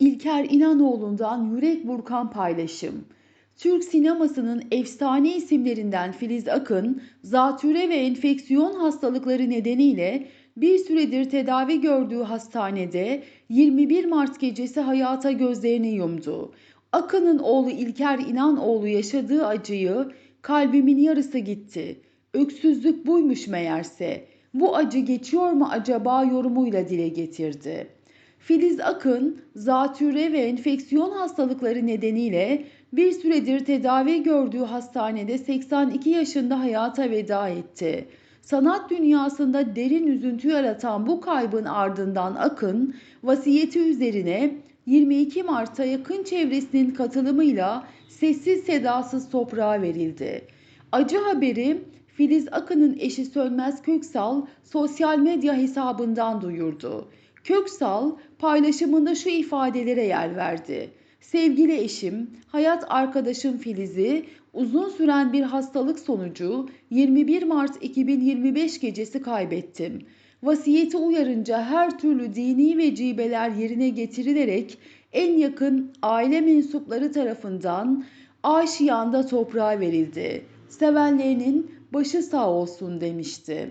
İlker İnanoğlu'ndan yürek burkan paylaşım. Türk sinemasının efsane isimlerinden Filiz Akın, zatüre ve enfeksiyon hastalıkları nedeniyle bir süredir tedavi gördüğü hastanede 21 Mart gecesi hayata gözlerini yumdu. Akın'ın oğlu İlker İnanoğlu yaşadığı acıyı kalbimin yarısı gitti. Öksüzlük buymuş meğerse. Bu acı geçiyor mu acaba yorumuyla dile getirdi. Filiz Akın, zatürre ve enfeksiyon hastalıkları nedeniyle bir süredir tedavi gördüğü hastanede 82 yaşında hayata veda etti. Sanat dünyasında derin üzüntü yaratan bu kaybın ardından Akın, vasiyeti üzerine 22 Mart'ta yakın çevresinin katılımıyla sessiz sedasız toprağa verildi. Acı haberi Filiz Akın'ın eşi Sönmez Köksal sosyal medya hesabından duyurdu. Köksal paylaşımında şu ifadelere yer verdi. Sevgili eşim, hayat arkadaşım Filiz'i uzun süren bir hastalık sonucu 21 Mart 2025 gecesi kaybettim. Vasiyeti uyarınca her türlü dini vecibeler yerine getirilerek en yakın aile mensupları tarafından aşiyanda toprağa verildi. Sevenlerinin başı sağ olsun demişti.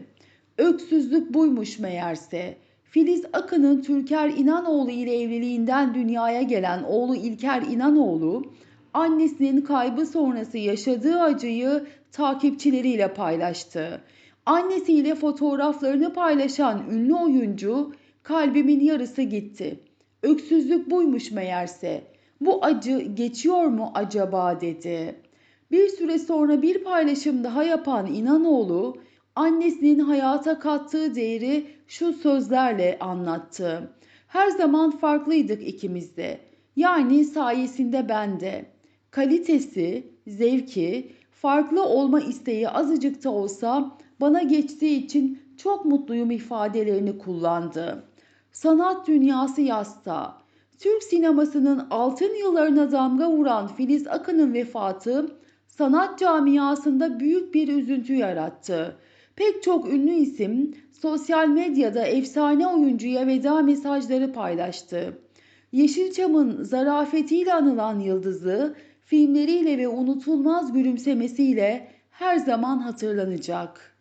Öksüzlük buymuş meğerse. Filiz Akın'ın Türker İnanoğlu ile evliliğinden dünyaya gelen oğlu İlker İnanoğlu, annesinin kaybı sonrası yaşadığı acıyı takipçileriyle paylaştı. Annesiyle fotoğraflarını paylaşan ünlü oyuncu, kalbimin yarısı gitti. Öksüzlük buymuş meğerse. Bu acı geçiyor mu acaba dedi. Bir süre sonra bir paylaşım daha yapan İnanoğlu, annesinin hayata kattığı değeri şu sözlerle anlattı. Her zaman farklıydık ikimiz de. Yani sayesinde ben de. Kalitesi, zevki, farklı olma isteği azıcık da olsa bana geçtiği için çok mutluyum ifadelerini kullandı. Sanat dünyası yasta. Türk sinemasının altın yıllarına damga vuran Filiz Akın'ın vefatı sanat camiasında büyük bir üzüntü yarattı. Pek çok ünlü isim sosyal medyada efsane oyuncuya veda mesajları paylaştı. Yeşilçam'ın zarafetiyle anılan yıldızı filmleriyle ve unutulmaz gülümsemesiyle her zaman hatırlanacak.